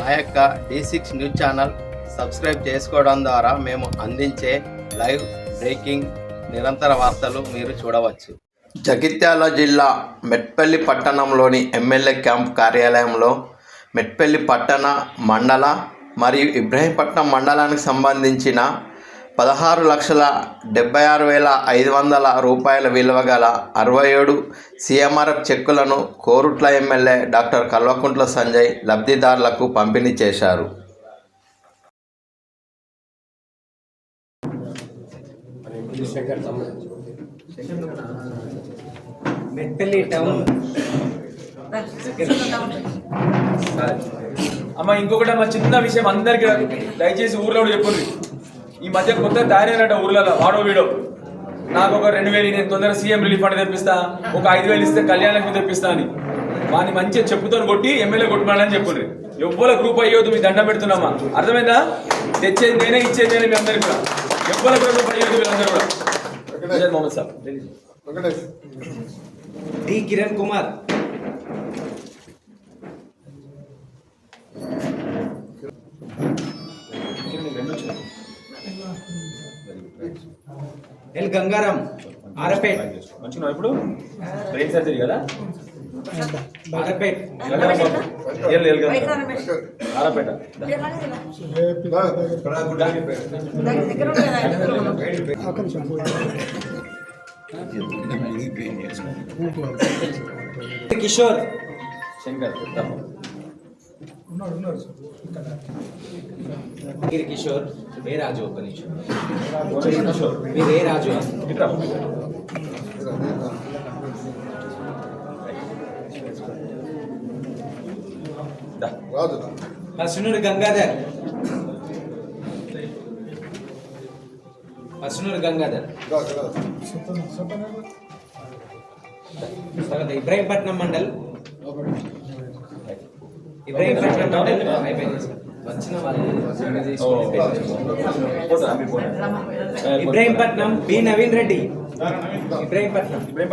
మా యొక్క D six news channel subscribe చేసుకోవడం ద్వారా మేము అందించే లైవ్ బ్రేకింగ్ నిరంతర వార్తలు మీరు చూడవచ్చు. జగిత్యాల జిల్లా మెట్పల్లి పట్టణంలోని ఎమ్మెల్యే క్యాంప్ కార్యాలయంలో మెట్పల్లి పట్టణ మండల మరియు ఇబ్రహీంపట్నం మండలానికి సంబంధించిన పదహారు లక్షల డెబ్బై ఆరు వేల ఐదు వందల రూపాయల విలువ గల అరవై ఏడు సీఎంఆర్ఎఫ్ చెక్కులను కోరుట్ల ఎమ్మెల్యే డాక్టర్ కల్వకుంట్ల సంజయ్ లబ్ధిదారులకు పంపిణీ చేశారు. అమ్మ ఇంకొకటి అమ్మ చిన్న విషయం అందరికి దయచేసి ఊర్లో కూడా చెప్పుర్రి ఈ మధ్య కొత్త తయారైనట్ట ఊర్లలో వాడో వీడో. నాకు ఒక రెండు వేలు నేను తొందరగా సీఎం రిలీఫ్ ఫండ్ తెప్పిస్తా ఒక ఐదు వేలు ఇస్తే కళ్యాణకు తెప్పిస్తా అని. వాని మంచిగా చెప్పుతో కొట్టి ఎమ్మెల్యే కొట్టుకోవాలని చెప్పుర్రి. ఎవ్వల గ్రూప్ అయ్యోదు మీ దండం పెడుతున్నామా? అర్థమైందా? తెచ్చేది నేనే ఇచ్చేది నేనే మీ అందరికి కూడా. ఎవ్వల గ్రూప్ అయ్యోదు వీళ్ళందరూ కూడా. మొహమ్మద్ సాబ్. డి కిరణ్ కుమార్. ఎల్ గంగారాం ఆరపేట్. మంచిగా ఇప్పుడు? బ్రెయిన్ సర్జరీ కదా? ఆరపేట్. ఆరాపేట. కిషోర్. శంకర్ తప్ప. గిరి కిషోర్ ఏ రాజు ఒక నిమిషం కిషోర్. మీరు ఏ రాజు ఇట్రా. దా. హసనూరి గంగాధర్ హసనూరి గంగాధర్ తర్వాత ఇబ్రాహీంపట్నం మండల్ ఇబ్రాహీంపట్నం మండల్ అయిపోయింది సార్. వచ్చిన వాళ్ళు ఓ. పోతా, మీరు పోతా. ఏ, Ibrahimpatnam B Naveen Reddy. Ibrahimpatnam. Ibrahim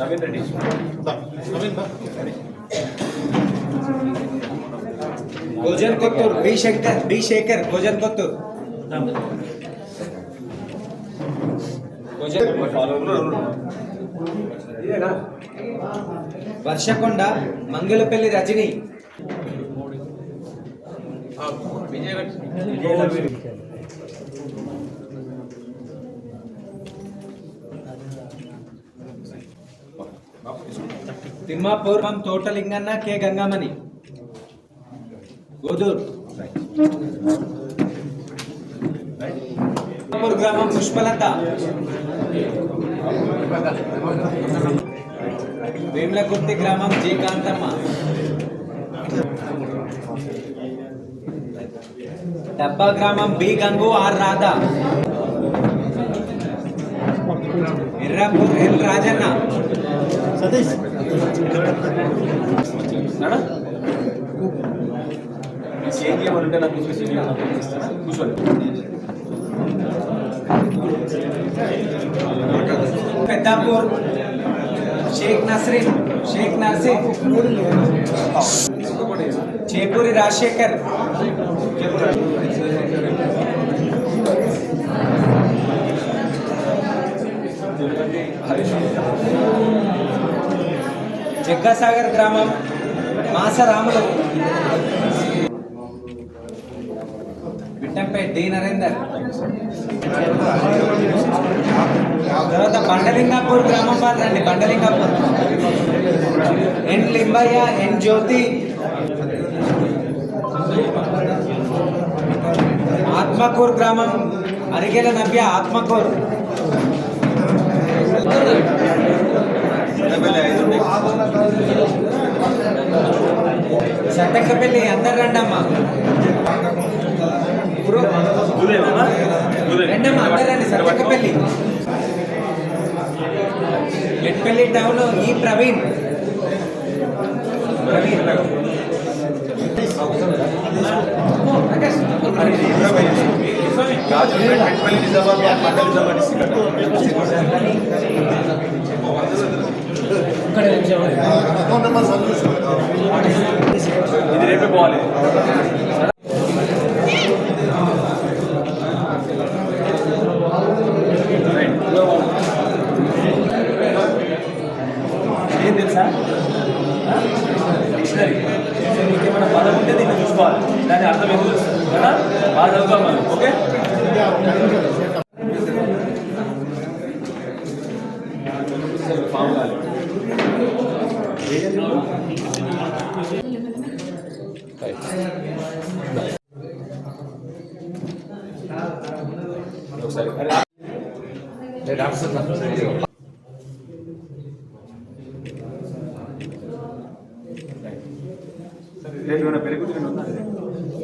Naveen Reddy Bhojan Kothur B Shankar B Shekhar Bhojan Kothur. Bhojan Varshakonda Mangalapalli Rajani. Thimmapur Thotalinganna K. Gangamani. Godur. గ్రామం పుష్పలత. వేములకుర్తి గ్రామం జి కాంతమ్మ. డబ్బా గ్రామం B Gangu R Radha. Errapur L Rajanna. నాకు కూర్చోండి పెద్దాపూర్. షేక్ నస్రీన్ షేక్ నర్సింగ్ చేపూరి రాజశేఖర్. జగ్గాసాగర్ గ్రామం మాసరాములు. విట్టంపేట్ D Narender. తర్వాత బండలింగాపూర్ గ్రామం వారు రండి బండలింగాపూర్ ఎన్ లింబయ్య ఎన్ జ్యోతి. ఆత్మకూర్ గ్రామం అరిగేల నవ్య ఆత్మకూర్. సత్తెక్కపల్లి అందరు రండమ్మా. రండమ్మా అందరు రండి సత్తెక్కపల్లి మెట్పల్లి టౌన్ ఈ ప్రవీణ్. ప్రవీణ్. ఏమైనా బాధ ఉంటే దీన్ని చూసుకోవాలి. దాని అర్థం ఏం తెలుసు? కదా? బాగా చదువుతాం మనం. ఓకే? ఒకసారి. కాదు ఒకసారి